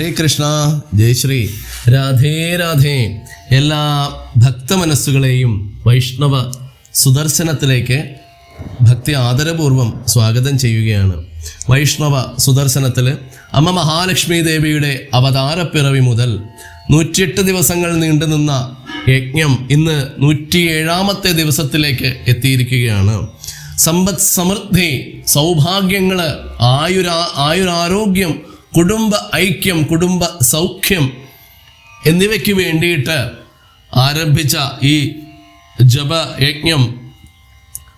ഹരേ കൃഷ്ണ ജയശ്രീ രാധേ രാധേ. എല്ലാ ഭക്തമനസ്സുകളെയും വൈഷ്ണവ സുദർശനത്തിലേക്ക് ഭക്തി ആദരപൂർവം സ്വാഗതം ചെയ്യുകയാണ്. വൈഷ്ണവ സുദർശനത്തിൽ അമ്മ മഹാലക്ഷ്മി ദേവിയുടെ അവതാരപ്പിറവി മുതൽ നൂറ്റിയെട്ട് ദിവസങ്ങൾ നീണ്ടുനിന്ന യജ്ഞം ഇന്ന് നൂറ്റിയേഴാമത്തെ ദിവസത്തിലേക്ക് എത്തിയിരിക്കുകയാണ്. സമ്പദ് സമൃദ്ധി സൗഭാഗ്യങ്ങൾ ആയുരാ ആയുരാരോഗ്യം കുടുംബ ഐക്യം കുടുംബ സൗഖ്യം എന്നിവയ്ക്ക് വേണ്ടിയിട്ട് ആരംഭിച്ച ഈ ജപയജ്ഞം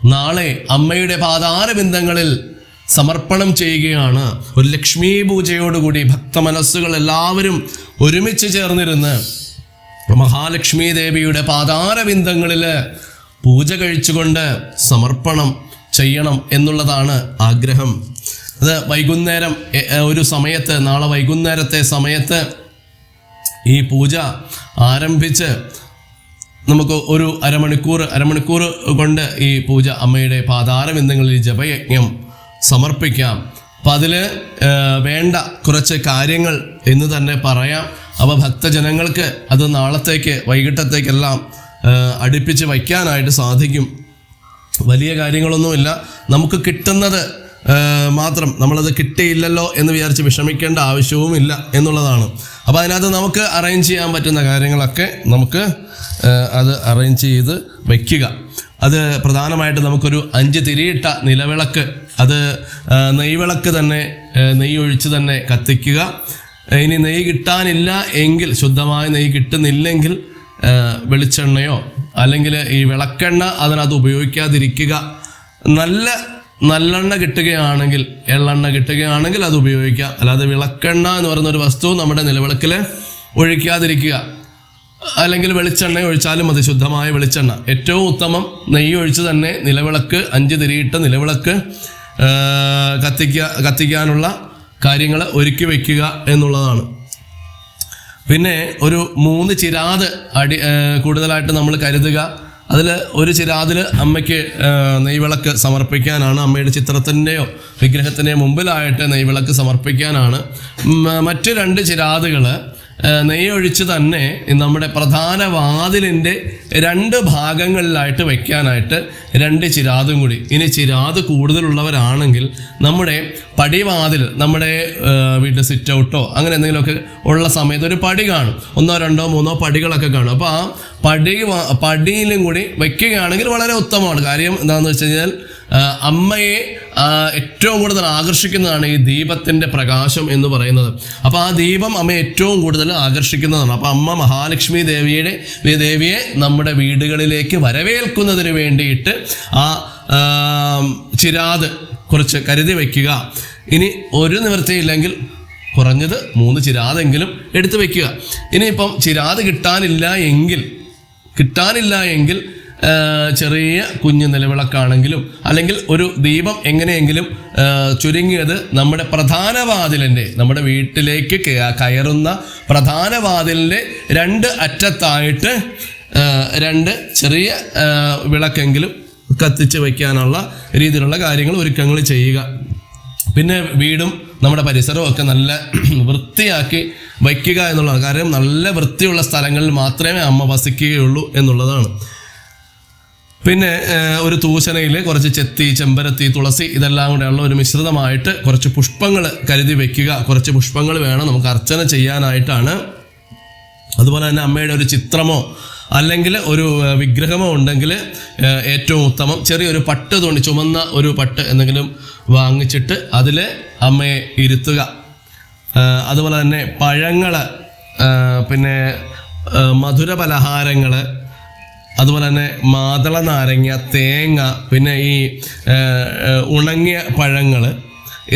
നാളെ അമ്മയുടെ പാതാരബിന്ദങ്ങളിൽ സമർപ്പണം ചെയ്യുകയാണ്. ഒരു ലക്ഷ്മി പൂജയോടുകൂടി ഭക്ത മനസ്സുകൾ എല്ലാവരും ഒരുമിച്ച് ചേർന്നിരുന്ന് മഹാലക്ഷ്മി ദേവിയുടെ പാതാരബിന്ദങ്ങളിൽ പൂജ കഴിച്ചുകൊണ്ട് സമർപ്പണം ചെയ്യണം എന്നുള്ളതാണ് ആഗ്രഹം. അത് വൈകുന്നേരം ഒരു സമയത്ത് നാളെ വൈകുന്നേരത്തെ സമയത്ത് ഈ പൂജ ആരംഭിച്ച് നമുക്ക് ഒരു അരമണിക്കൂർ അരമണിക്കൂർ കൊണ്ട് ഈ പൂജ അമ്മയുടെ പാതാരബിന്ദങ്ങളിൽ ജപയജ്ഞം സമർപ്പിക്കാം. അപ്പം അതിൽ വേണ്ട കുറച്ച് കാര്യങ്ങൾ എന്ന് തന്നെ പറയാം. അപ്പോൾ ഭക്തജനങ്ങൾക്ക് അത് നാളത്തേക്ക് വൈകിട്ടത്തേക്കെല്ലാം അടുപ്പിച്ച് വയ്ക്കാനായിട്ട് സാധിക്കും. വലിയ കാര്യങ്ങളൊന്നുമില്ല. നമുക്ക് കിട്ടുന്നത് മാത്രം നമ്മളത് കിട്ടിയില്ലല്ലോ എന്ന് വിചാരിച്ച് വിഷമിക്കേണ്ട ആവശ്യവും ഇല്ല എന്നുള്ളതാണ്. അപ്പോൾ അതിനകത്ത് നമുക്ക് അറേഞ്ച് ചെയ്യാൻ പറ്റുന്ന കാര്യങ്ങളൊക്കെ നമുക്ക് അത് അറേഞ്ച് ചെയ്ത് വയ്ക്കുക അത് പ്രധാനമായിട്ട് നമുക്കൊരു അഞ്ച് തിരിയിട്ട നിലവിളക്ക് അത് നെയ്വിളക്ക് തന്നെ നെയ്യ് ഒഴിച്ച് തന്നെ കത്തിക്കുക. ഇനി നെയ്യ് കിട്ടാനില്ല എങ്കിൽ ശുദ്ധമായ നെയ്യ് കിട്ടുന്നില്ലെങ്കിൽ വെളിച്ചെണ്ണയോ അല്ലെങ്കിൽ ഈ വിളക്കെണ്ണ അതിനകത്ത് ഉപയോഗിക്കാതിരിക്കുക. നല്ല നല്ലെണ്ണ കിട്ടുകയാണെങ്കിൽ എള്ളെണ്ണ കിട്ടുകയാണെങ്കിൽ അത് ഉപയോഗിക്കാം അല്ലാതെ വിളക്കെണ്ണ എന്ന് പറയുന്ന ഒരു വസ്തു നമ്മുടെ നിലവിളക്കിൽ ഒഴിക്കാതിരിക്കുക. അല്ലെങ്കിൽ വെളിച്ചെണ്ണ ഒഴിച്ചാലും മതി ശുദ്ധമായ വെളിച്ചെണ്ണ. ഏറ്റവും ഉത്തമം നെയ്യ് ഒഴിച്ച് തന്നെ നിലവിളക്ക് അഞ്ച് തിരിയിട്ട് നിലവിളക്ക് കത്തിക്കുക കത്തിക്കാനുള്ള കാര്യങ്ങൾ ഒരുക്കി വയ്ക്കുക എന്നുള്ളതാണ്. പിന്നെ ഒരു മൂന്ന് ചിരാത് അടി കൂടുതലായിട്ട് നമ്മൾ കരുതുക. അതിൽ ഒരു ചിരാതിൽ അമ്മയ്ക്ക് നെയ്വിളക്ക് സമർപ്പിക്കാനാണ്. അമ്മയുടെ ചിത്രത്തിന്റെയോ വിഗ്രഹത്തിന്റെയോ മുമ്പിലായിട്ട് നെയ്വിളക്ക് സമർപ്പിക്കാനാണ്. മറ്റ് രണ്ട് ചിരാതുകൾ നെയ്യൊഴിച്ച് തന്നെ നമ്മുടെ പ്രധാന വാതിലിന്റെ രണ്ട് ഭാഗങ്ങളിലായിട്ട് വെക്കാനായിട്ട് രണ്ട് ചിരാതും കൂടി. ഇനി ചിരാത് കൂടുതലുള്ളവരാണെങ്കിൽ നമ്മുടെ പടിവാതിൽ നമ്മുടെ വീട്ടിൽ സിറ്റ് ഔട്ടോ അങ്ങനെ എന്തെങ്കിലുമൊക്കെ ഉള്ള സമയത്ത് ഒരു പടി കാണും. ഒന്നോ രണ്ടോ മൂന്നോ പടികളൊക്കെ കാണും. അപ്പോൾ ആ പടി പടിയിലും കൂടി വയ്ക്കുകയാണെങ്കിൽ വളരെ ഉത്തമമാണ്. കാര്യം എന്താണെന്ന് വെച്ച് കഴിഞ്ഞാൽ അമ്മയെ ഏറ്റവും കൂടുതൽ ആകർഷിക്കുന്നതാണ് ഈ ദീപത്തിന്റെ പ്രകാശം എന്ന് പറയുന്നത്. അപ്പോൾ ആ ദീപം അമ്മയെ ഏറ്റവും കൂടുതൽ ആകർഷിക്കുന്നതാണ്. അപ്പോൾ അമ്മ മഹാലക്ഷ്മി ദേവിയുടെ ദേവിയെ നമ്മുടെ വീടുകളിലേക്ക് വരവേൽക്കുന്നതിന് വേണ്ടിയിട്ട് ആ ചിരാത് കുറച്ച് കരുതി വയ്ക്കുക ഇനി ഒരു നിവൃത്തിയില്ലെങ്കിൽ കുറഞ്ഞത് മൂന്ന് ചിരാതെങ്കിലും എടുത്തു വയ്ക്കുക ഇനിയിപ്പം ചിരാത് കിട്ടാനില്ല എങ്കിൽ കിട്ടാനില്ല എങ്കിൽ ചെറിയ കുഞ്ഞു നിലവിളക്കാണെങ്കിലും അല്ലെങ്കിൽ ഒരു ദീപം എങ്ങനെയെങ്കിലും ചുരുങ്ങിയത് നമ്മുടെ പ്രധാന വാതിലിന്റെ നമ്മുടെ വീട്ടിലേക്ക് കയറുന്ന പ്രധാന വാതിലിന്റെ രണ്ട് അറ്റത്തായിട്ട് രണ്ട് ചെറിയ വിളക്കെങ്കിലും കത്തിച്ച് വയ്ക്കാനുള്ള രീതിയിലുള്ള കാര്യങ്ങൾ ഒരുക്കങ്ങൾ ചെയ്യുക. പിന്നെ വീടും നമ്മുടെ പരിസരവും ഒക്കെ നല്ല വൃത്തിയാക്കി വയ്ക്കുക എന്നുള്ളതാണ് കാരണം നല്ല വൃത്തിയുള്ള സ്ഥലങ്ങളിൽ മാത്രമേ അമ്മ വസിക്കുകയുള്ളൂ എന്നുള്ളതാണ്. പിന്നെ ഒരു തൂശനയിൽ കുറച്ച് ചെത്തി ചെമ്പരത്തി തുളസി ഇതെല്ലാം കൂടെയുള്ള ഒരു മിശ്രിതമായിട്ട് കുറച്ച് പുഷ്പങ്ങൾ കരുതി വെക്കുക. കുറച്ച് പുഷ്പങ്ങൾ വേണം നമുക്ക് അർച്ചന ചെയ്യാനായിട്ടാണ്. അതുപോലെ തന്നെ അമ്മയുടെ ഒരു ചിത്രമോ അല്ലെങ്കിൽ ഒരു വിഗ്രഹമോ ഉണ്ടെങ്കിൽ ഏറ്റവും ഉത്തമം. ചെറിയൊരു പട്ട് തോണ്ടി ചുമന്ന ഒരു പട്ട് എന്തെങ്കിലും വാങ്ങിച്ചിട്ട് അതിൽ അമ്മയെ ഇരുത്തുക. അതുപോലെ തന്നെ പഴങ്ങൾ പിന്നെ മധുര പലഹാരങ്ങൾ അതുപോലെ തന്നെ മാതള നാരങ്ങ തേങ്ങ പിന്നെ ഈ ഉണങ്ങിയ പഴങ്ങൾ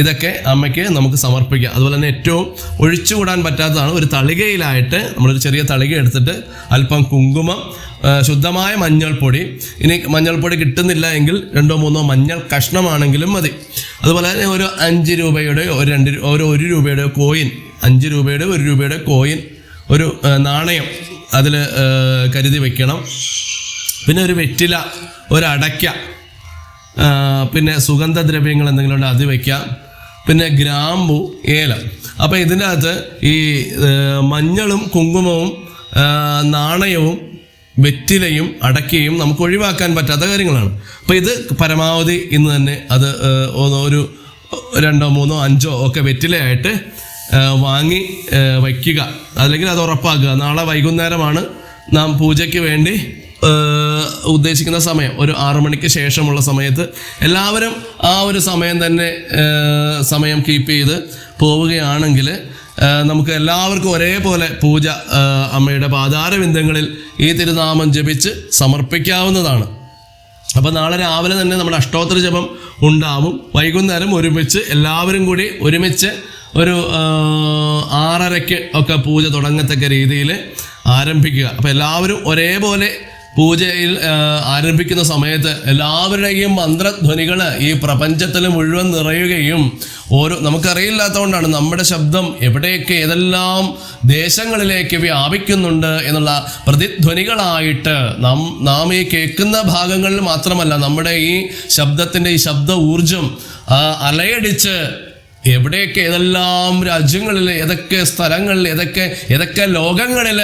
ഇതൊക്കെ അമ്മയ്ക്ക് നമുക്ക് സമർപ്പിക്കാം. അതുപോലെ തന്നെ ഏറ്റവും ഒഴിച്ചുകൂടാൻ പറ്റാത്തതാണ് ഒരു തളികയിലായിട്ട് നമ്മളൊരു ചെറിയ തളിക എടുത്തിട്ട് അല്പം കുങ്കുമം ശുദ്ധമായ മഞ്ഞൾപ്പൊടി. ഇനി മഞ്ഞൾപ്പൊടി കിട്ടുന്നില്ല എങ്കിൽ രണ്ടോ മൂന്നോ മഞ്ഞൾ കഷ്ണമാണെങ്കിലും മതി. അതുപോലെ തന്നെ ഒരു അഞ്ച് രൂപയുടെയോ ഒരു രണ്ട് ഒരു ഒരു രൂപയുടെയോ കോയിൻ അഞ്ച് രൂപയുടെ ഒരു രൂപയുടെ കോയിൻ ഒരു നാണയം അതിൽ കരുതി വെക്കണം. പിന്നെ ഒരു വെറ്റില ഒരു അടയ്ക്ക പിന്നെ സുഗന്ധദ്രവ്യങ്ങൾ എന്തെങ്കിലും ഉണ്ട് അത് വയ്ക്കാം പിന്നെ ഗ്രാമ്പു ഏലം. അപ്പോൾ ഇതിന്റെ അകത്ത് ഈ മഞ്ഞളും കുങ്കുമവും നാണയവും വെറ്റിലയും അടക്കയും നമുക്ക് ഒഴിവാക്കാൻ പറ്റാത്ത കാര്യങ്ങളാണ്. അപ്പോൾ ഇത് പരമാവധി ഇന്ന് തന്നെ അത് ഒരു രണ്ടോ മൂന്നോ അഞ്ചോ ഒക്കെ വെറ്റിലയായിട്ട് വാങ്ങി വയ്ക്കുക. അല്ലെങ്കിൽ അത് ഉറപ്പാക്കുക. നാളെ വൈകുന്നേരമാണ് നാം പൂജയ്ക്ക് വേണ്ടി ഉദ്ദേശിക്കുന്ന സമയം. ഒരു ആറു മണിക്ക് ശേഷമുള്ള സമയത്ത് എല്ലാവരും ആ ഒരു സമയം തന്നെ സമയം കീപ്പ് ചെയ്ത് പോവുകയാണെങ്കിൽ നമുക്ക് എല്ലാവർക്കും ഒരേപോലെ പൂജ അമ്മയുടെ പാതാരവിന്ദങ്ങളിൽ ഈ തിരുനാമം ജപിച്ച് സമർപ്പിക്കാവുന്നതാണ്. അപ്പോൾ നാളെ രാവിലെ തന്നെ നമ്മുടെ അഷ്ടോത്തര ജപം ഉണ്ടാവും. വൈകുന്നേരം ഒരുമിച്ച് എല്ലാവരും കൂടി ഒരുമിച്ച് ഒരു ആറരയ്ക്ക് ഒക്കെ പൂജ തുടങ്ങത്തക്ക രീതിയിൽ ആരംഭിക്കുക. അപ്പോൾ എല്ലാവരും ഒരേപോലെ പൂജയിൽ ആരംഭിക്കുന്ന സമയത്ത് എല്ലാവരുടെയും മന്ത്രധ്വനികൾ ഈ പ്രപഞ്ചത്തിൽ മുഴുവൻ നിറയുകയും ഓരോ നമുക്കറിയില്ലാത്തതുകൊണ്ടാണ് നമ്മുടെ ശബ്ദം എവിടെയൊക്കെ ഏതെല്ലാം ദേശങ്ങളിലേക്ക് വ്യാപിക്കുന്നുണ്ട് എന്നുള്ള പ്രതിധ്വനികളായിട്ട് നാം നാം ഈ കേൾക്കുന്ന ഭാഗങ്ങളിൽ മാത്രമല്ല നമ്മുടെ ഈ ശബ്ദത്തിന്റെ ഈ ശബ്ദ ഊർജം അലയടിച്ച് എവിടെയൊക്കെ ഏതെല്ലാം രാജ്യങ്ങളിൽ ഏതൊക്കെ സ്ഥലങ്ങളിൽ ഏതൊക്കെ ഏതൊക്കെ ലോകങ്ങളിൽ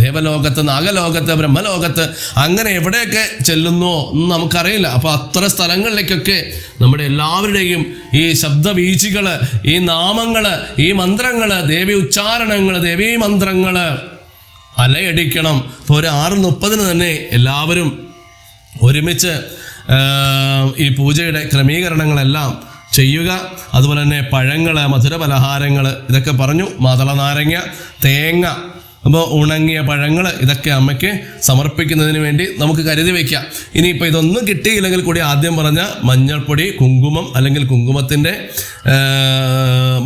ദേവലോകത്ത് നാഗലോകത്ത് ബ്രഹ്മലോകത്ത് അങ്ങനെ എവിടെയൊക്കെ ചെല്ലുന്നോ എന്ന് നമുക്കറിയില്ല. അപ്പോൾ അത്ര സ്ഥലങ്ങളിലേക്കൊക്കെ നമ്മുടെ എല്ലാവരുടെയും ഈ ശബ്ദവീചികൾ ഈ നാമങ്ങൾ ഈ മന്ത്രങ്ങൾ ദേവി ഉച്ചാരണങ്ങൾ ദേവീ മന്ത്രങ്ങൾ അലയടിക്കണം. ഇപ്പോൾ ഒരു ആറ് മുപ്പതിന് തന്നെ എല്ലാവരും ഒരുമിച്ച് ഈ പൂജയുടെ ക്രമീകരണങ്ങളെല്ലാം ചെയ്യുക. അതുപോലെ തന്നെ പഴങ്ങൾ മധുര പലഹാരങ്ങൾ ഇതൊക്കെ പറഞ്ഞു. മാതള നാരങ്ങ തേങ്ങ അപ്പോൾ ഉണങ്ങിയ പഴങ്ങൾ ഇതൊക്കെ അമ്മയ്ക്ക് സമർപ്പിക്കുന്നതിന് വേണ്ടി നമുക്ക് കരുതി വയ്ക്കാം ഇനിയിപ്പോൾ ഇതൊന്നും കിട്ടിയില്ലെങ്കിൽ കൂടി ആദ്യം പറഞ്ഞ മഞ്ഞൾപ്പൊടി കുങ്കുമം അല്ലെങ്കിൽ കുങ്കുമത്തിന്റെ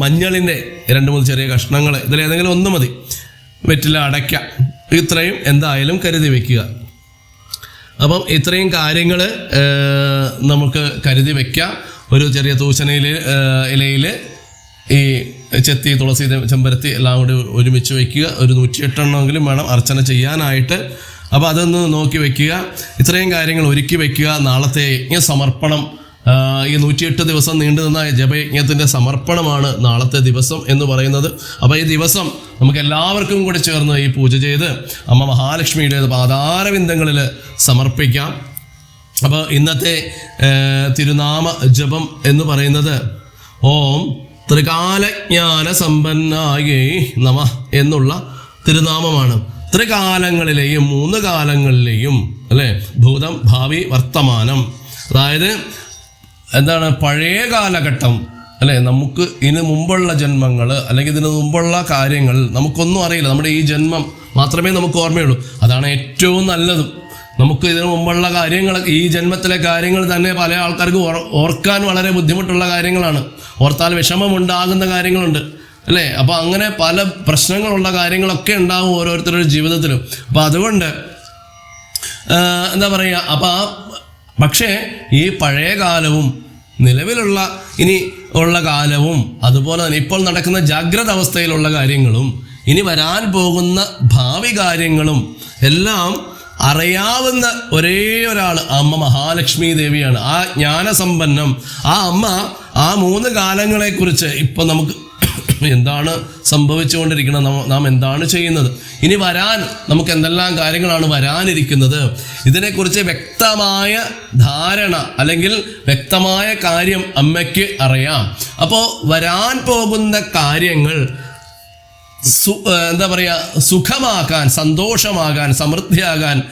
മഞ്ഞളിന്റെ രണ്ട് മൂന്ന് ചെറിയ കഷ്ണങ്ങൾ ഇതിലേതെങ്കിലും ഒന്ന് മതി. വെറ്റില അടയ്ക്ക. ഇത്രയും എന്തായാലും കരുതി വയ്ക്കുക അപ്പം ഇത്രയും കാര്യങ്ങൾ നമുക്ക് കരുതി വെക്കാം. ഒരു ചെറിയ തൂശനയിൽ ഇലയിൽ ഈ ചെത്തി തുളസി ചെമ്പരത്തി എല്ലാം കൂടി ഒരുമിച്ച് വയ്ക്കുക ഒരു നൂറ്റിയെട്ടെണ്ണമെങ്കിലും വേണം അർച്ചന ചെയ്യാനായിട്ട്. അപ്പോൾ അതൊന്ന് നോക്കി വെക്കുക. ഇത്രയും കാര്യങ്ങൾ ഒരുക്കി വെക്കുക. നാളത്തെ യജ്ഞ സമർപ്പണം ഈ നൂറ്റിയെട്ട് ദിവസം നീണ്ടു നിന്ന ജപയജ്ഞത്തിന്റെ സമർപ്പണമാണ് നാളത്തെ ദിവസം എന്ന് പറയുന്നത്. അപ്പോൾ ഈ ദിവസം നമുക്ക് എല്ലാവർക്കും കൂടി ചേർന്ന് ഈ പൂജ ചെയ്ത് അമ്മ മഹാലക്ഷ്മിയുടെ പാതാരവിന്ദങ്ങളിൽ സമർപ്പിക്കാം. അപ്പോൾ ഇന്നത്തെ തിരുനാമ ജപം എന്ന് പറയുന്നത് ഓം ത്രികാലജ്ഞാന സമ്പന്നായേ നമ എന്നുള്ള തിരുനാമമാണ്. ത്രികാലങ്ങളിലെയും മൂന്ന് കാലങ്ങളിലെയും അല്ലേ? ഭൂതം ഭാവി വർത്തമാനം. അതായത് എന്താണ്? പഴയ കാലഘട്ടം അല്ലേ? നമുക്ക് ഇതിനു മുമ്പുള്ള ജന്മങ്ങൾ അല്ലെങ്കിൽ ഇതിനു മുമ്പുള്ള കാര്യങ്ങൾ നമുക്കൊന്നും അറിയില്ല. നമ്മുടെ ഈ ജന്മം മാത്രമേ നമുക്ക് ഓർമ്മയുള്ളൂ. അതാണ് ഏറ്റവും നല്ലതും. നമുക്ക് ഇതിനു മുമ്പുള്ള കാര്യങ്ങൾ ഈ ജന്മത്തിലെ കാര്യങ്ങൾ തന്നെ പല ആൾക്കാർക്ക് ഓർക്കാൻ വളരെ ബുദ്ധിമുട്ടുള്ള കാര്യങ്ങളാണ്. ഓർത്താൽ വിഷമമുണ്ടാകുന്ന കാര്യങ്ങളുണ്ട് അല്ലേ? അപ്പോൾ അങ്ങനെ പല പ്രശ്നങ്ങളുള്ള കാര്യങ്ങളൊക്കെ ഉണ്ടാവും ഓരോരുത്തരുടെ ജീവിതത്തിലും. അപ്പോൾ അതുകൊണ്ട് എന്താ പറയുക അപ്പം ആ പക്ഷേ ഈ പഴയ കാലവും നിലവിലുള്ള ഇനി ഉള്ള കാലവും അതുപോലെ തന്നെ ഇപ്പോൾ നടക്കുന്ന ജാഗ്രത അവസ്ഥയിലുള്ള കാര്യങ്ങളും ഇനി വരാൻ പോകുന്ന ഭാവി കാര്യങ്ങളും എല്ലാം അറിയാവുന്ന ഒരേ ഒരാൾ അമ്മ മഹാലക്ഷ്മി ദേവിയാണ്. ആ ജ്ഞാനസമ്പന്നം ആ അമ്മ ആ മൂന്ന് കാലങ്ങളെക്കുറിച്ച് ഇപ്പം നമുക്ക് എന്താണ് സംഭവിച്ചുകൊണ്ടിരിക്കുന്നത്? നാം- എന്താണ് ചെയ്യുന്നത്? ഇനി വരാൻ നമുക്ക് എന്തെല്ലാം കാര്യങ്ങളാണ് വരാനിരിക്കുന്നത്? ഇതിനെക്കുറിച്ച് വ്യക്തമായ ധാരണ അല്ലെങ്കിൽ വ്യക്തമായ കാര്യം അമ്മയ്ക്ക് അറിയാം. അപ്പോൾ വരാൻ പോകുന്ന കാര്യങ്ങൾ എന്താ പറയുക സുഖമാക്കാൻ സന്തോഷമാകാൻ സമൃദ്ധിയാകാൻ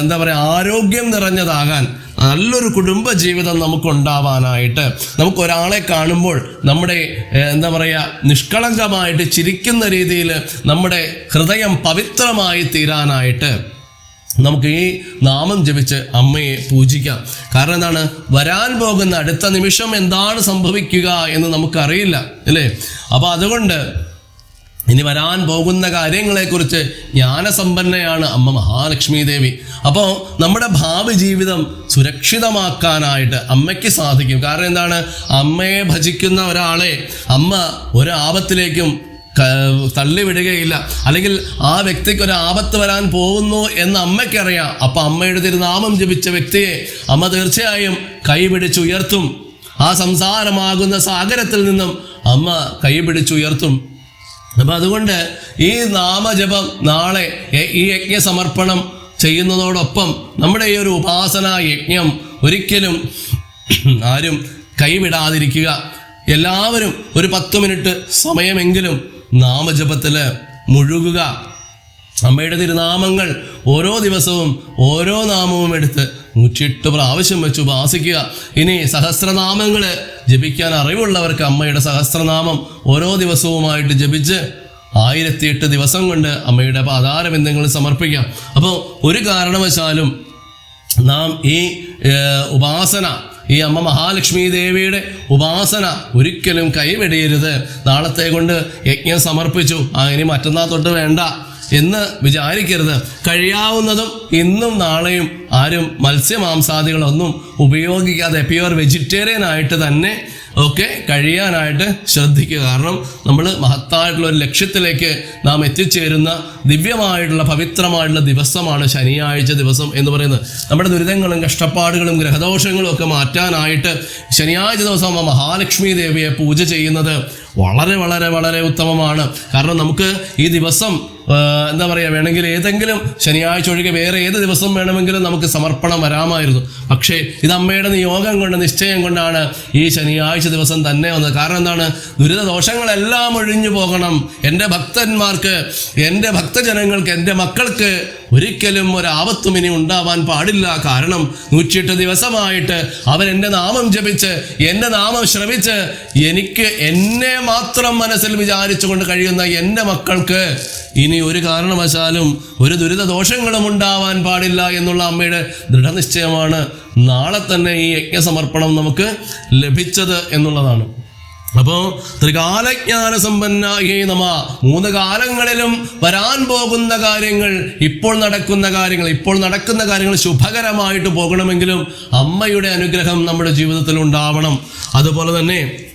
എന്താ പറയുക ആരോഗ്യം നിറഞ്ഞതാകാൻ നല്ലൊരു കുടുംബ ജീവിതം നമുക്കുണ്ടാവാനായിട്ട് നമുക്ക് ഒരാളെ കാണുമ്പോൾ നമ്മുടെ എന്താ പറയുക നിഷ്കളങ്കമായിട്ട് ചിരിക്കുന്ന രീതിയിൽ നമ്മുടെ ഹൃദയം പവിത്രമായി തീരാനായിട്ട് നമുക്ക് ഈ നാമം ജപിച്ച് അമ്മയെ പൂജിക്കാം. കാരണം എന്താണ്? വരാൻ പോകുന്ന അടുത്ത നിമിഷം എന്താണ് സംഭവിക്കുക എന്ന് നമുക്കറിയില്ല അല്ലേ? അപ്പോൾ അതുകൊണ്ട് ഇനി വരാൻ പോകുന്ന കാര്യങ്ങളെക്കുറിച്ച് ജ്ഞാനസമ്പന്നയാണ് അമ്മ മഹാലക്ഷ്മി ദേവി അപ്പോൾ നമ്മുടെ ഭാവി ജീവിതം സുരക്ഷിതമാക്കാനായിട്ട് അമ്മയ്ക്ക് സാധിക്കും. കാരണം എന്താണ്? അമ്മയെ ഭജിക്കുന്ന ഒരാളെ അമ്മ ഒരാപത്തിലേക്കും തള്ളിവിടുകയില്ല. അല്ലെങ്കിൽ ആ വ്യക്തിക്ക് ഒരു ആപത്ത് വരാൻ പോകുന്നു എന്ന് അമ്മയ്ക്കറിയാം. അപ്പം അമ്മയുടെ തിരുനാമം ജപിച്ച വ്യക്തിയെ അമ്മ തീർച്ചയായും കൈപിടിച്ചുയർത്തും. ആ സംസാരമാകുന്ന സാഗരത്തിൽ നിന്നും അമ്മ കൈ പിടിച്ചുയർത്തും അപ്പൊ അതുകൊണ്ട് ഈ നാമജപം നാളെ ഈ യജ്ഞ സമർപ്പണം ചെയ്യുന്നതോടൊപ്പം നമ്മുടെ ഈ ഒരു ഉപാസനാ യജ്ഞം ഒരിക്കലും ആരും കൈവിടാതിരിക്കുക. എല്ലാവരും ഒരു പത്ത് മിനിറ്റ് സമയമെങ്കിലും നാമജപത്തിൽ മുഴുകുക. അമ്മയുടെ തിരുനാമങ്ങൾ ഓരോ ദിവസവും ഓരോ നാമവും എടുത്ത് നൂറ്റിയെട്ട് പ്രാവശ്യം വെച്ച് ഉപാസിക്കുക ഇനി സഹസ്രനാമങ്ങൾ ജപിക്കാൻ അറിവുള്ളവർക്ക് അമ്മയുടെ സഹസ്രനാമം ഓരോ ദിവസവുമായിട്ട് ജപിച്ച് ആയിരത്തി എട്ട് ദിവസം കൊണ്ട് അമ്മയുടെ പാതാരബന്ധങ്ങൾ സമർപ്പിക്കാം. അപ്പോൾ ഒരു കാരണവശാലും നാം ഈ ഉപാസന ഈ അമ്മ മഹാലക്ഷ്മി ദേവിയുടെ ഉപാസന ഒരിക്കലും കൈവെടിയരുത് നാളത്തെ കൊണ്ട് യജ്ഞം സമർപ്പിച്ചു. ഇനി മറ്റന്നാൾ തൊട്ട് വേണ്ട. എന്ന് വിചാരിക്കരുത്. കഴിയാവുന്നതും ഇന്നും നാളെയും ആരും മത്സ്യമാംസാദികളൊന്നും ഉപയോഗിക്കാതെ പ്യുവർ വെജിറ്റേറിയൻ ആയിട്ട് തന്നെ ഒക്കെ കഴിയാനായിട്ട് ശ്രദ്ധിക്കുക. കാരണം നമ്മൾ മഹത്തായിട്ടുള്ള ഒരു ലക്ഷ്യത്തിലേക്ക് നാം എത്തിച്ചേരുന്ന ദിവ്യമായിട്ടുള്ള പവിത്രമായിട്ടുള്ള ദിവസമാണ് ശനിയാഴ്ച ദിവസം എന്ന് പറയുന്നത്. നമ്മുടെ ദുരിതങ്ങളും കഷ്ടപ്പാടുകളും ഗ്രഹദോഷങ്ങളും ഒക്കെ മാറ്റാനായിട്ട് ശനിയാഴ്ച ദിവസം മഹാലക്ഷ്മി ദേവിയെ പൂജ ചെയ്യുന്നത് വളരെ വളരെ വളരെ ഉത്തമമാണ്. കാരണം നമുക്ക് ഈ ദിവസം എന്താ പറയുക വേണമെങ്കിൽ ഏതെങ്കിലും ശനിയാഴ്ച ഒഴികെ വേറെ ഏത് ദിവസം വേണമെങ്കിലും നമുക്ക് സമർപ്പണം വരാമായിരുന്നു. പക്ഷേ ഇത് അമ്മയുടെ നിയോഗം കൊണ്ട് നിശ്ചയം കൊണ്ടാണ് ഈ ശനിയാഴ്ച ദിവസം തന്നെ വന്നത്. കാരണം എന്താണ്? ദുരിത ദോഷങ്ങളെല്ലാം ഒഴിഞ്ഞു പോകണം. എന്റെ ഭക്തന്മാർക്ക് എന്റെ ഭക്തജനങ്ങൾക്ക് എന്റെ മക്കൾക്ക് ഒരിക്കലും ഒരാപത്തും ഇനി ഉണ്ടാവാൻ പാടില്ല. കാരണം നൂറ്റിയെട്ട് ദിവസമായിട്ട് അവൻ എന്റെ നാമം ജപിച്ച് എന്റെ നാമം ശ്രമിച്ച് എനിക്ക് എന്നെ മാത്രം മനസ്സിൽ വിചാരിച്ചുകൊണ്ട് കഴിയുന്ന എന്റെ മക്കൾക്ക് ഇനി ഒരു കാരണവശാലും ഒരു ദുരിത ദോഷങ്ങളും ഉണ്ടാവാൻ പാടില്ല എന്നുള്ള അമ്മയുടെ ദൃഢനിശ്ചയമാണ് നാളെ തന്നെ ഈ യജ്ഞസമർപ്പണം നമുക്ക് ലഭിച്ചത് എന്നുള്ളതാണ്. അപ്പോ ത്രികാലജ്ഞാന സമ്പന്നായി നമ മൂന്ന് കാലങ്ങളിലും വരാൻ പോകുന്ന കാര്യങ്ങൾ ഇപ്പോൾ നടക്കുന്ന കാര്യങ്ങൾ ഇപ്പോൾ നടക്കുന്ന കാര്യങ്ങൾ ശുഭകരമായിട്ട് പോകണമെങ്കിലും അമ്മയുടെ അനുഗ്രഹം നമ്മുടെ ജീവിതത്തിൽ ഉണ്ടാവണം. അതുപോലെ തന്നെ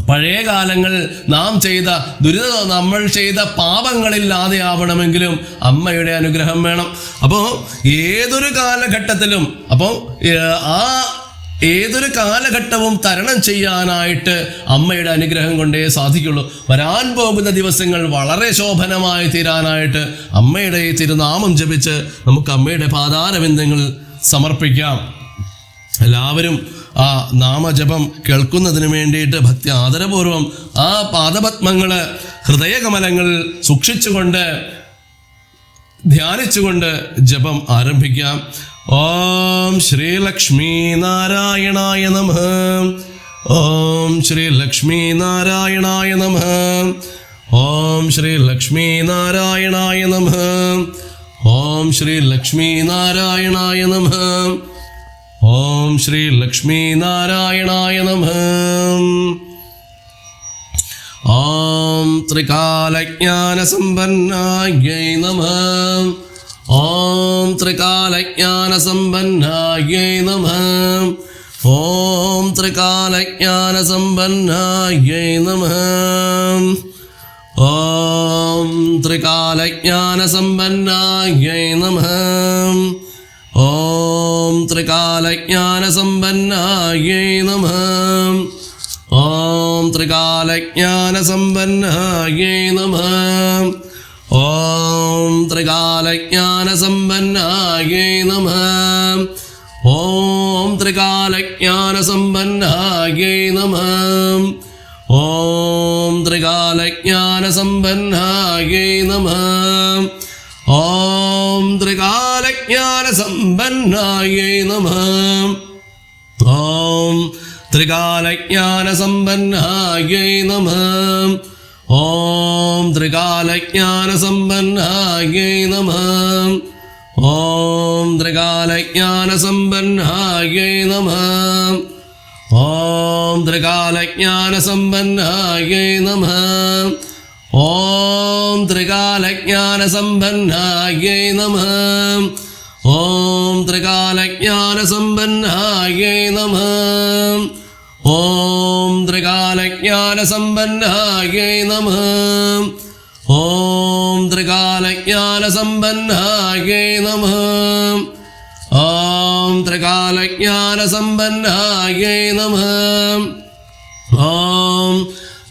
പഴയ കാലങ്ങൾ നാം ചെയ്ത ദുരിത നമ്മൾ ചെയ്ത പാപങ്ങളില്ലാതെ ആവണമെങ്കിലും അമ്മയുടെ അനുഗ്രഹം വേണം. അപ്പോൾ ഏതൊരു കാലഘട്ടത്തിലും അപ്പോൾ ആ ഏതൊരു കാലഘട്ടവും തരണം ചെയ്യാനായിട്ട് അമ്മയുടെ അനുഗ്രഹം കൊണ്ടേ സാധിക്കുള്ളൂ. വരാൻ പോകുന്ന ദിവസങ്ങൾ വളരെ ശോഭനമായി തീരാനായിട്ട് അമ്മയുടെ ഈ തിരുനാമം ജപിച്ച് നമുക്ക് അമ്മയുടെ പാതാരബിന്ദങ്ങൾ സമർപ്പിക്കാം. എല്ലാവരും ആ നാമജപം കേൾക്കുന്നതിന് വേണ്ടിയിട്ട് ഭക്തി ആദരപൂർവം ആ പാദപത്മങ്ങൾ ഹൃദയകമലങ്ങൾ സൂക്ഷിച്ചുകൊണ്ട് ധ്യാനിച്ചുകൊണ്ട് ജപം ആരംഭിക്കാം. ഓം ശ്രീ ലക്ഷ്മി നാരായണായ നമ. ഓം ശ്രീ ലക്ഷ്മി നാരായണായ നമ. ഓം ശ്രീ ലക്ഷ്മി നാരായണായ നമ. ഓം ശ്രീ ലക്ഷ്മി നാരായണായ നമ. ഓം ശ്രീ ലക്ഷ്മി നാരായണായ നമ. ഓം ത്രികാലജ്ഞാനസമ്പന്നായ നമ. ഓം ത്രികാലജ്ഞാനസമ്പന്നായ നമ. ഓം ത്രികാലജ്ഞാനസമ്പന്നായ നമ. ഓം ത്രികാലജ്ഞാനസമ്പന്നായ നമ. ഓം ത്രികാലജ്ഞാനസമ്പന്നായേ നമ. ഓം ത്രികാലജ്ഞാനസമ്പന്നായേ നമ. ഓം ത്രികാലജ്ഞാനസമ്പന്നായേ നമ. ഓം ത്രികാലജ്ഞാനസമ്പന്നായേ നമ. ഓം ത്രികാലജ്ഞാനസമ്പന്നായേ നമ. ഓം ത്രികാലജ്ഞാന സമ്പന്നായ നമ. ഓം ത്രികാലജ്ഞാന സമ്പന്നായ നമ. ഓം ത്രികാലജ്ഞാന സമ്പന്നായ നമ. ഓം ത്രികാലജ്ഞാന സമ്പന്നായ നമ. ഓം ത്രികാലജ്ഞാന സമ്പന്നായ നമ. ഓം ത്രികാലജ്ഞാന സമ്പന്നായേ നമ. ഓം ത്രികാലജ്ഞാന സമ്പന്നായേ നമ. ഓം ത്രികാലജ്ഞാന സമ്പന്നായേ നമ. ഓം ത്രികാലജ്ഞാന സമ്പന്നായേ നമ. ഓം ത്രികാലജ്ഞാന സമ്പന്നായേ നമ. ഓം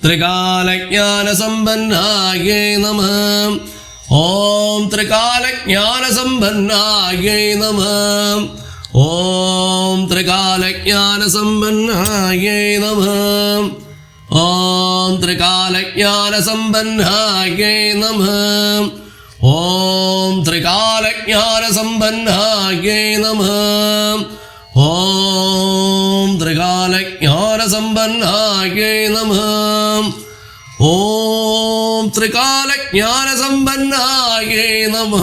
ത്രികാലജ്ഞാനസമ്പന്നായേ നമ. ഓം ത്രികാലജ്ഞാനസമ്പന്നായേ നമ. ഓം ത്രികാലജ്ഞാനസമ്പന്നായേ നമ. ഓം ത്രികാലജ്ഞാനസമ്പന്നായേ നമ. ഓം ത്രികാലജ്ഞാനസമ്പന്നായേ നമ. ഓം ത്രികാലജ്ഞാനസമ്പന്നായേ നമ. ഓം ത്രികാലജ്ഞാനസമ്പന്നായേ നമ.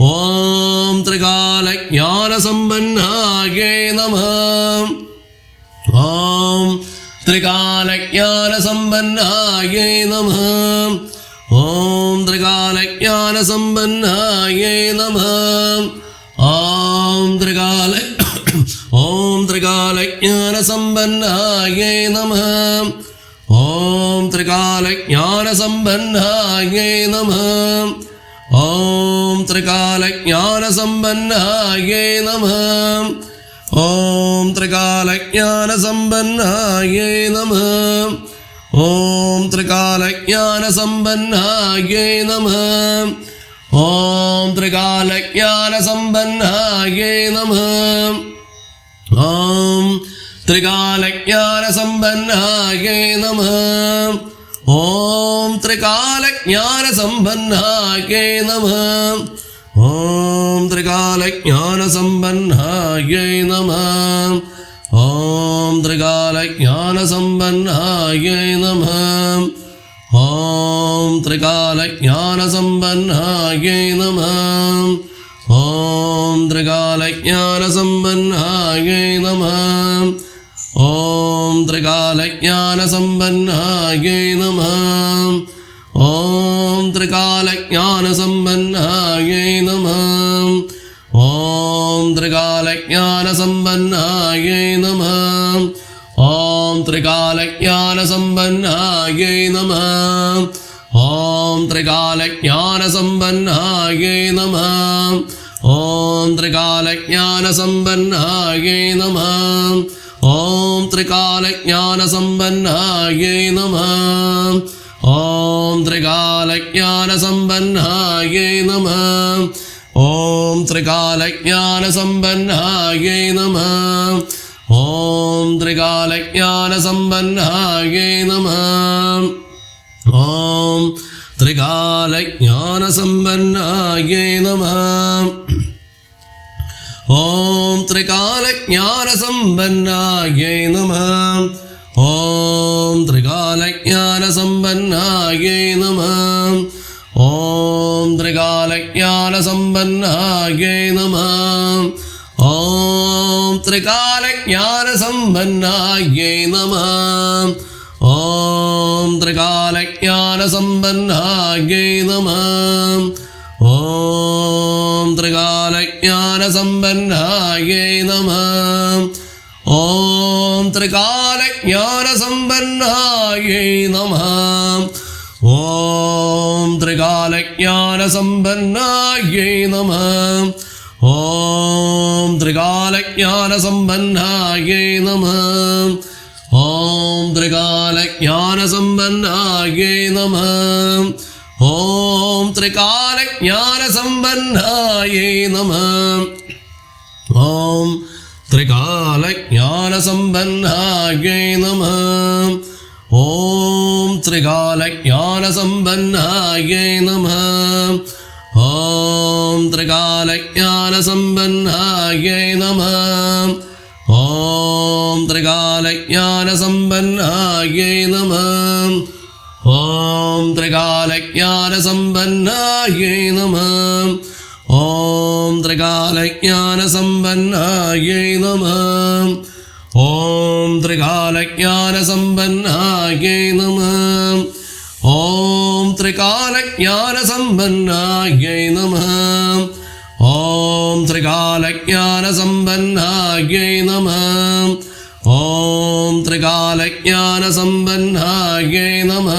ഓം ത്രികാലജ്ഞാനസമ്പന്നായേ നമ. ഓം ത്രികാലജ്ഞാനസമ്പന്നായേ നമ. ഓം ത്രികാലജ്ഞാനസമ്പന്നായേ നമ. ഓം ത്രികാല ഓം ത്രികാലജ്ഞാന സമ്പന്നായേ നമ. ഓം ത്രികാലജ്ഞാന സമ്പന്നായേ നമ. ഓം ത്രികാലജ്ഞാന സമ്പന്നായേ നമ. ഓം ത്രികാലജ്ഞാന സമ്പന്നായേ നമ. ഓം ത്രികാലജ്ഞാന സമ്പന്നായേ നമ. ഓം ത്രികാലജ്ഞാന സമ്പന്നായേ നമ. ഓം ത്രികാലജ്ഞാനസമ്പന്നായേ നമ. ഓം ത്രികാലജ്ഞാനസമ്പന്നായേ നമ. ഓം ത്രികാലജ്ഞാനസമ്പന്നായേ നമ. ഓം ത്രികാലജ്ഞാനസമ്പന്നായേ നമ. ഓം ത്രികാലജ്ഞാനസമ്പന്നായേ നമ. ഓം ത്രികാലജ്ഞാനസമ്പന്നായ നമ. ഓം ത്രികാലജ്ഞാനസമ്പന്നായ നമ. ഓം ത്രികാലജ്ഞാനസമ്പന്നായ നമ. ഓം ത്രികാലജ്ഞാനസമ്പന്നായ നമ. ഓം ത്രികാലജ്ഞാനസമ്പന്നായ നമ. ഓം ത്രികാലജ്ഞാനസമ്പന്നായ നമ. ഓം ത്രികാലജ്ഞാനസമ്പന്നായേ നമ. ഓം ത്രികാലജ്ഞാനസമ്പന്നായേ നമ. ഓം ത്രികാലജ്ഞാനസമ്പന്നായേ നമ. ഓം ത്രികാലജ്ഞാനസമ്പന്നായേ നമ. ഓം ത്രികാലജ്ഞാനസമ്പന്നായേ നമ. ഓം ത്രികാലജ്ഞാനസമ്പന്നായേ നമ. ഓം ത്രികാലജ്ഞാനസമ്പന്നായേ നമ. ഓം ത്രികാലജ്ഞാനസമ്പന്നായേ നമ. ഓം ത്രികാലജ്ഞാനസമ്പന്നായേ നമ. ഓം ത്രികാലജ്ഞാനസമ്പന്നായേ നമ. ത്രികാലജ്ഞാനസമ്പന്നാഗ്ഞൈ നമ. ഓം ത്രികാലജ്ഞാനസമ്പന്നാഗ്ഞൈ നമ. ഓം ത്രികാലജ്ഞാനസമ്പന്നാഗ്ഞൈ നമ. ഓം ത്രികാലജ്ഞാനസമ്പന്നാഗ്ഞൈ നമ. ഓം ത്രികാലജ്ഞാനസമ്പന്നാഗ്ഞൈ നമ. ത്രികാലജ്ഞാനസമ്പന്നായേ നമ. ഓം ത്രികാലജ്ഞാനസമ്പന്നായേ നമ. ഓം ത്രികാലജ്ഞാനസമ്പന്നായേ നമ. ഓം ത്രികാലജ്ഞാനസമ്പന്നായേ നമ. ഓം ത്രികാലജ്ഞാനസമ്പന്നായേ നമ. ഓം ത്രികാലജ്ഞാനസമ്പന്നായേ നമ. ഓം ത്രികാലജ്ഞാനസമ്പന്നായേ നമ. ഓം ത്രികാലജ്ഞാനസമ്പന്നായേ നമ. ഓം ത്രികാലജ്ഞാനസമ്പന്നായേ നമ. ഓം ത്രികാലജ്ഞാനസമ്പന്നായേ നമ. ഓം ത്രികാലജ്ഞാനസമ്പന്നായേ നമ. ഓം ത്രികാലജ്ഞാനസമ്പന്നാഗ്യൈ നമ.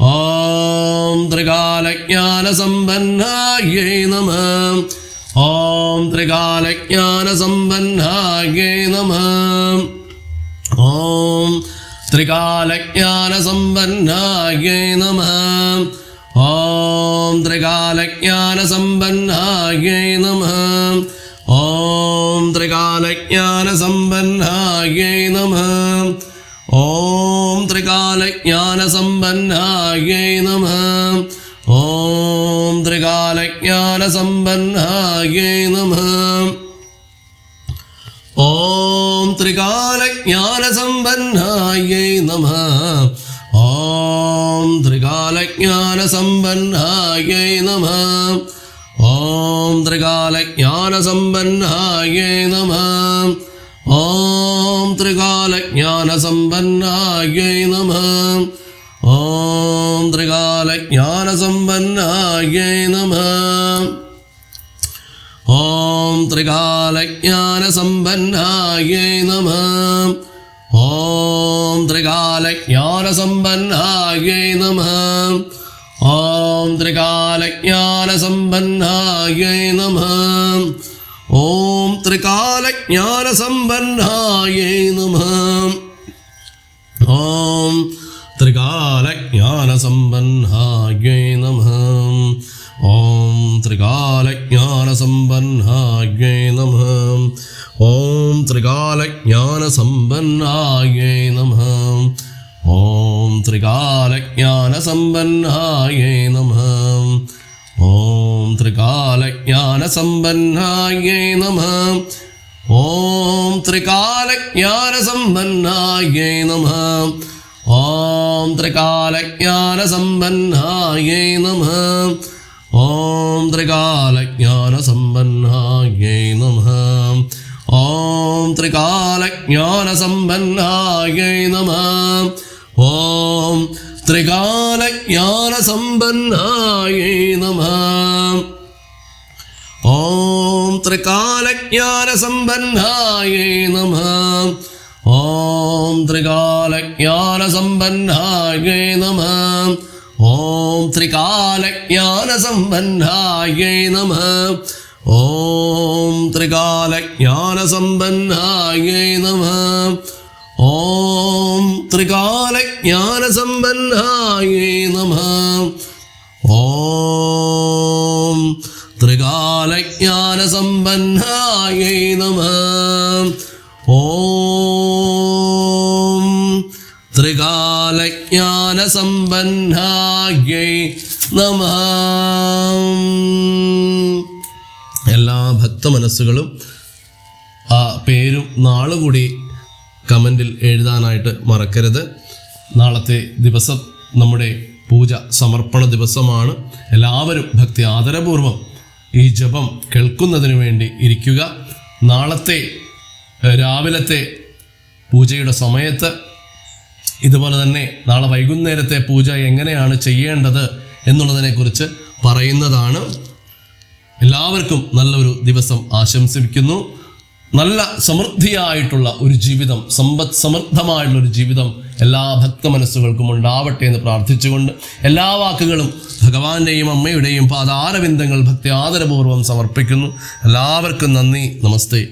ഓം ത്രികാലജ്ഞാനസമ്പന്നാഗ്യൈ നമ. ഓം ത്രികാലജ്ഞാനസമ്പന്നാഗ്യൈ നമ. ഓം ത്രികാലജ്ഞാനസമ്പന്നാഗ്യൈ നമ. ഓം ത്രികാലജ്ഞാന സമ്പന്നായ നമ. ഓം ത്രികാലജ്ഞാന സമ്പന്നായ നമ. ഓം ത്രികാലജ്ഞാന സമ്പന്നായ നമ. ഓം ത്രികാലജ്ഞാന സമ്പന്നായ നമ. ഓം ത്രികാലജ്ഞാന സമ്പന്നായ നമ. त्रिकालज्ञानसम्पन्नायै नमः ॐ त्रिकालज्ञानसम्पन्नायै नमः ॐ त्रिकालज्ञानसम्पन्नायै नमः ॐ त्रिकालज्ञानसम्पन्नायै नमः ॐ त्रिकालज्ञानसम्पन्नायै नमः ഓം ത്രികാലജ്ഞാനസമ്പന്നായേ നമ. ഓം ത്രികാലജ്ഞാനസമ്പന്നായേ നമ. ഓം ത്രികാലജ്ഞാനസമ്പന്നായേ നമ. ഓം ത്രികാലജ്ഞാനസമ്പന്നായേ നമ. ഓം ത്രികാലജ്ഞാനസമ്പന്നായേ നമ. ഓം ത്രികാലജ്ഞാനസമ്പന്നായേ നമ. ഓം ത്രികാലജ്ഞാനസമ്പന്നായേ നമ. ഓം ത്രികാലജ്ഞാനസമ്പന്നായേ നമ. ഓം ത്രികാലജ്ഞാനസമ്പന്നായേ നമ. ഓം ത്രികാലജ്ഞാനസമ്പന്നായേ നമ. ഓം ത്രികാലജ്ഞാനസമ്പന്നായേ നമ. ഓം ത്രികാലജ്ഞാനസമ്പന്നായ നമ. ഓം ത്രികാലജ്ഞാനസമ്പന്നായ നമ. ഓം ത്രികാലജ്ഞാനസമ്പന്നായ നമ. ഓം ത്രികാലജ്ഞാനസമ്പന്നായ നമ. ഓം ത്രികാലജ്ഞാനസമ്പന്നായ നമ. ഓം ത്രികാലജ്ഞാനസമ്പന്നായ നമ. ഓം ത്രികാലജ്ഞാനസമ്പന്നായ നമ. ഓം ത്രികാലജ്ഞാനസമ്പന്നായ നമ. ഓം ത്രികാലജ്ഞാനസമ്പന്നായ നമ. എല്ലാ ഭക്തമനസ്സുകളും ആ പേരും നാളുകൂടി കമന്റിൽ എഴുതാനായിട്ട് മറക്കരുത്. നാളത്തെ ദിവസം നമ്മുടെ പൂജ സമർപ്പണ ദിവസമാണ്. എല്ലാവരും ഭക്തി ആദരപൂർവം ഈ ജപം കേൾക്കുന്നതിന് വേണ്ടി ഇരിക്കുക. നാളത്തെ രാവിലത്തെ പൂജയുടെ സമയത്ത് ഇതുപോലെ തന്നെ നാളെ വൈകുന്നേരത്തെ പൂജ എങ്ങനെയാണ് ചെയ്യേണ്ടത് എന്നുള്ളതിനെക്കുറിച്ച് പറയുന്നതാണ്. എല്ലാവർക്കും നല്ലൊരു ദിവസം ആശംസിക്കുന്നു. നല്ല സമൃദ്ധിയായിട്ടുള്ള ഒരു ജീവിതം സമ്പദ് സമൃദ്ധമായിട്ടുള്ള ഒരു ജീവിതം എല്ലാ ഭക്ത മനസ്സുകൾക്കും ഉണ്ടാവട്ടെ എന്ന് പ്രാർത്ഥിച്ചുകൊണ്ട് എല്ലാ വാക്കുകളും ഭഗവാന്റെയും അമ്മയുടെയും പാദാരവിന്ദങ്ങൾ ഭക്തി ആദരപൂർവം സമർപ്പിക്കുന്നു. എല്ലാവർക്കും നന്ദി നമസ്തേ.